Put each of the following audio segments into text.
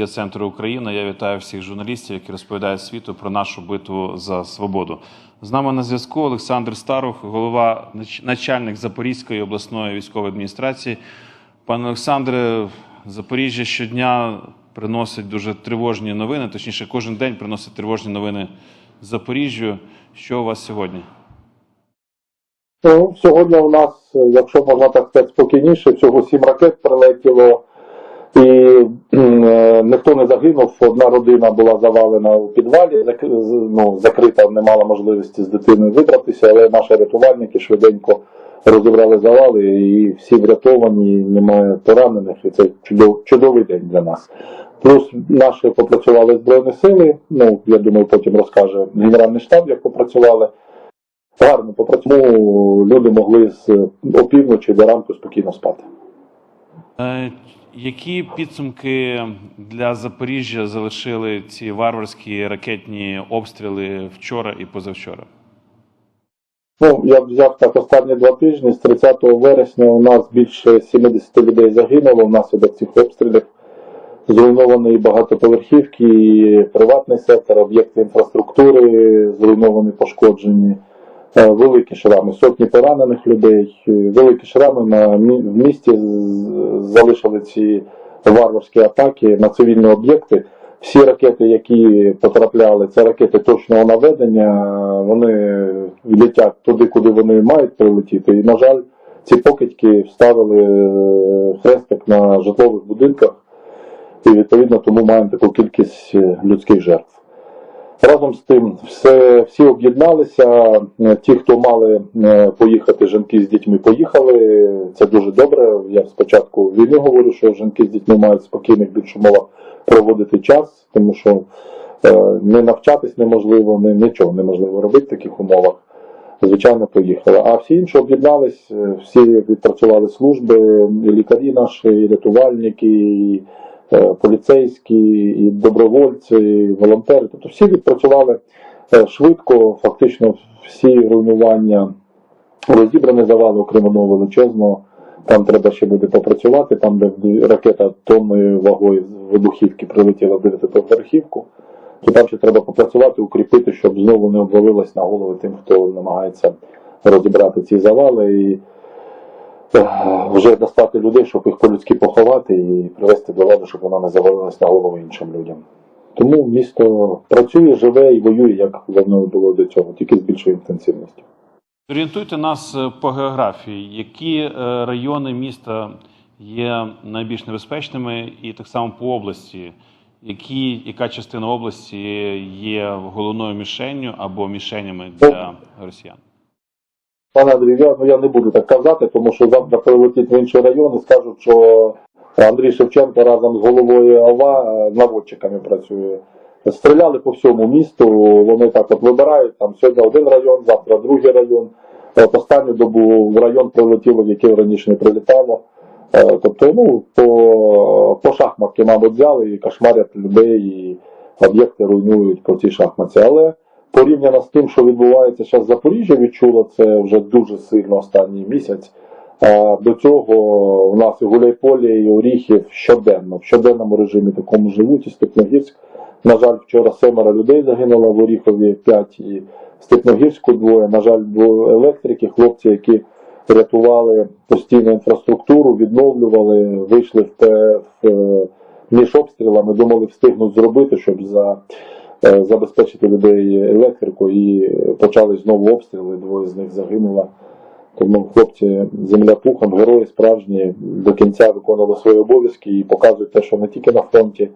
Я центру України. Я вітаю всіх журналістів, які розповідають світу про нашу битву за свободу. З нами на зв'язку Олександр Старух, голова начальник Запорізької обласної військової адміністрації. Пане Олександре, Запоріжжя щодня приносить дуже тривожні новини. Точніше, кожен день приносить тривожні новини Запоріжжю. Що у вас сьогодні? Ну, сьогодні у нас, якщо можна так сказати, спокійніше, всього сім ракет прилетіло, і е, ніхто не загинув. Одна родина була завалена у підвалі, ну, закрита, не мала можливості з дитиною вибратися, але наші рятувальники швиденько розібрали завали, і всі врятовані, немає поранених, і це чудов, чудовий день для нас. Плюс наші попрацювали Збройні сили, ну, я думаю, потім розкаже Генеральний штаб, як попрацювали гарно попрацювали, люди могли з опівночі до ранку спокійно спати. Які підсумки для Запоріжжя залишили ці варварські ракетні обстріли вчора і позавчора? Ну, я взяв так останні два тижні. З 30 вересня у нас більше 70 людей загинуло внаслідок цих обстрілів. Зруйновані багатоповерхівки, і приватний сектор, об'єкти інфраструктури зруйновані, пошкоджені. Е, Великі шрами, сотні поранених людей, е, великі шрами на в місті залишили ці варварські атаки на цивільні об'єкти. Всі ракети, які потрапляли, це ракети точного наведення, вони летять туди, куди вони мають прилетіти. І, на жаль, ці покидьки вставили е, хрестик на житлових будинках, і відповідно тому маємо таку кількість людських жертв. Разом з тим, все, всі об'єдналися. Е, Ті, хто мали е, поїхати, жінки з дітьми поїхали. Це дуже добре. Я спочатку війни говорю, що жінки з дітьми мають спокійних більш умовах проводити час, тому що е, не навчатись неможливо, не, нічого неможливо робити в таких умовах. Звичайно, поїхали. А всі інші об'єднались, всі відпрацювали служби, і лікарі наші, і рятувальники, і поліцейські, і добровольці, і волонтери. Тобто всі відпрацювали е, швидко, фактично всі руйнування розібрані завали, окрім одного величезного. Там треба ще буде попрацювати, там де ракета тонною вагою з вибухівки прилетіла в дев'ятиповерхівку. То там ще треба попрацювати, укріпити, щоб знову не обвалилось на голови тим, хто намагається розібрати ці завали і е, вже достати людей, щоб їх по-людськи поховати і привести до ладу, щоб вона не завалилась на голову іншим людям. Тому місто працює, живе і воює, як давно було до цього, тільки з більшою інтенсивністю. Орієнтуйте нас е, по географії, які е, райони міста є найбільш небезпечними, і так само по області, які, яка частина області є головною мішенню або мішенями для росіян? Пане Андрій, я, ну, я не буду так казати, тому що завтра прилетить в інший район і скажуть, що Андрій Шевченко разом з головою ОВА е, наводчиками працює. Стріляли по всьому місту, вони так от вибирають, там сьогодні один район, завтра другий район. От останню добу в район прилетіло, в який раніше не прилітало. Е, Тобто, ну, по, по шахматки, мабуть, взяли і кошмарять людей, і об'єкти руйнують по цій шахматці. Але порівняно з тим, що відбувається зараз Запоріжжі, відчуло це вже дуже сильно останній місяць. А до цього у нас і Гуляйполі, і Оріхів щоденно, в щоденному режимі такому живуть, і Степногірськ. На жаль, вчора семеро людей загинуло в Оріхові, п'ять і в Степногірську двоє. На жаль, двоє електрики, хлопці, які рятували постійну інфраструктуру, відновлювали, вийшли в, в е, між обстрілами, думали встигнуть зробити, щоб за, забезпечити людей електрикою, і почали знову обстріли, двоє з них загинуло. Тому хлопці земля пухом, герої справжні до кінця виконували свої обов'язки і показують те, що не тільки на фронті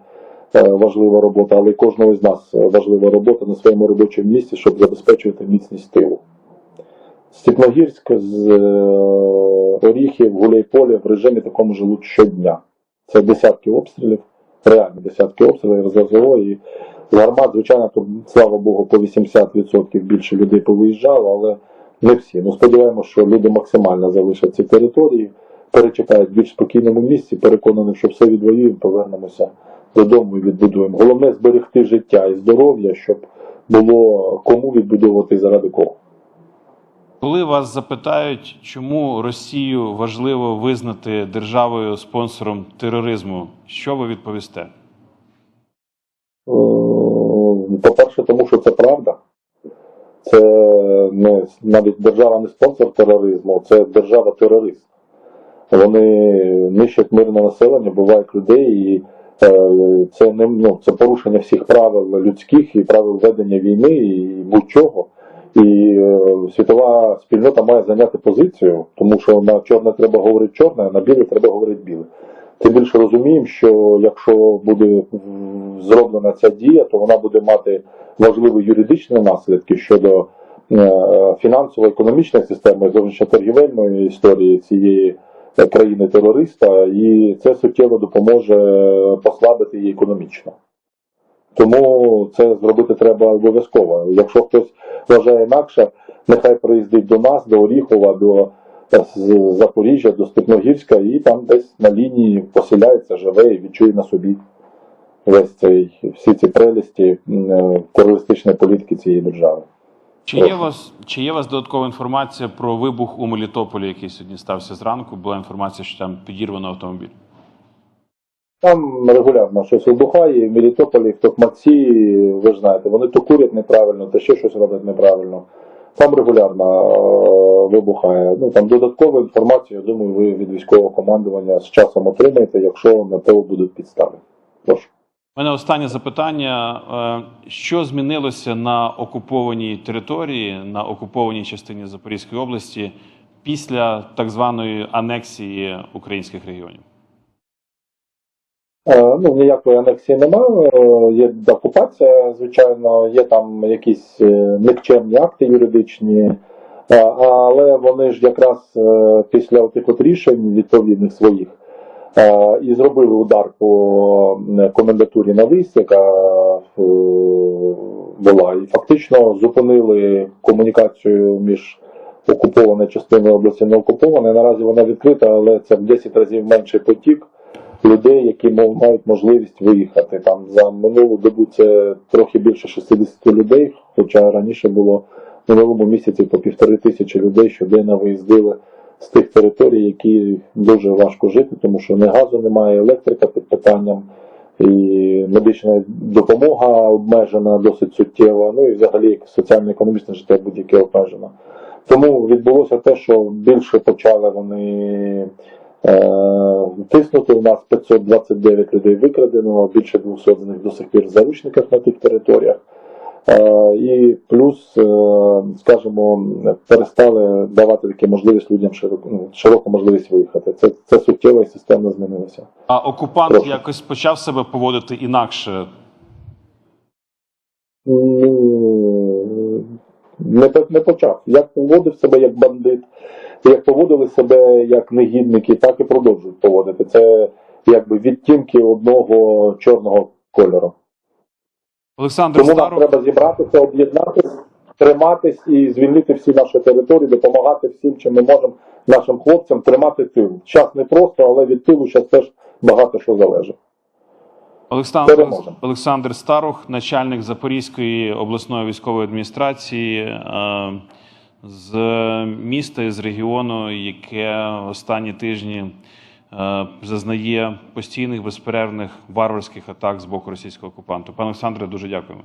е, важлива робота, але й кожного з нас е, важлива робота на своєму робочому місці, щоб забезпечувати міцність тилу. Степногірськ з е, Оріхів, Гуляйполя в режимі такому живуть щодня. Це десятки обстрілів, реально десятки обстрілів РЗЗО і з гармат, звичайно, тут, слава Богу, по 80% більше людей повиїжджало, але не всі. Ну, сподіваємося, що люди максимально залишать ці території, перечекають в більш спокійному місці, переконані, що все відвоюємо, повернемося додому і відбудуємо. Головне зберегти життя і здоров'я, щоб було кому відбудовувати заради кого. Коли вас запитають, чому Росію важливо визнати державою спонсором тероризму, що ви відповісте? по-перше, тому що це правда. Це не навіть держава не спонсор тероризму, це держава-терорист. Вони нищать мирне населення, бувають людей, і е, це не ну, це порушення всіх правил людських і правил ведення війни і будь-чого. І е, світова спільнота має зайняти позицію, тому що на чорне треба говорити чорне, а на біле треба говорити біле. Тим більше розуміємо, що якщо буде зроблена ця дія, то вона буде мати важливі юридичні наслідки щодо е, фінансово-економічної системи, зовнішньоторгівельної історії цієї е, країни-терориста, і це суттєво допоможе послабити її економічно. Тому це зробити треба обов'язково. Якщо хтось вважає інакше, нехай приїздить до нас, до Оріхова, до е, Запоріжжя, до Степногірська, і там десь на лінії поселяється, живе і відчує на собі весь цей всі ці прелісті е, терористичної політики цієї держави. Чи є, вас, чи є у вас додаткова інформація про вибух у Мелітополі, який сьогодні стався зранку? Була інформація, що там підірвано автомобіль. Там регулярно щось вибухає, в Мелітополі, в Токмаці, ви ж знаєте, вони то курять неправильно, то ще щось роблять неправильно. Там регулярно е, вибухає. Ну там додаткову інформацію, я думаю, ви від військового командування з часом отримаєте, якщо на те будуть підстави. Прошу. У мене останнє запитання: Е, що змінилося на окупованій території, на окупованій частині Запорізької області після так званої анексії українських регіонів? Е, Ну, ніякої анексії немає. Е, Є окупація, звичайно, є там якісь е, никчемні акти юридичні, але вони ж якраз після тих от рішень відповідних своїх і зробили удар по комендатурі на виїзд, яка була, і фактично зупинили комунікацію між окупованою частиною області не окупованою. Наразі вона відкрита, але це в 10 разів менший потік людей, які мають можливість виїхати. Там за минулу добу це трохи більше 60 людей, хоча раніше було в минулому місяці по півтори тисячі людей щоденно виїздили з тих територій, які дуже важко жити, тому що не газу немає, електрика під питанням. І медична допомога обмежена досить суттєво, ну і взагалі соціально-економічне життя будь-яке обмежено. Тому відбулося те, що більше почали вони Тиснути у нас 529 людей викрадено, більше 200 з них до сих пір в заручниках на тих територіях. Е, І плюс, е, скажімо, перестали давати таку можливість людям широку, ну, широку можливість виїхати. Це, це суттєво і системно змінилося. А окупант Прошу. якось почав себе поводити інакше. Ну, не, не почав. Як поводив себе як бандит, як поводили себе як негідники, так і продовжують поводити. Це якби відтінки одного чорного кольору. Олександр Тому нам треба зібратися, об'єднатися, триматись і звільнити всі наші території, допомагати всім, чим ми можемо нашим хлопцям тримати тил. Час не просто, але від тилу зараз теж багато що залежить. Олександр, Олександр Старух, начальник Запорізької обласної військової адміністрації е, з міста і з регіону, яке останні тижні е, зазнає постійних безперервних варварських атак з боку російського окупанту. Пане Олександре, дуже дякуємо.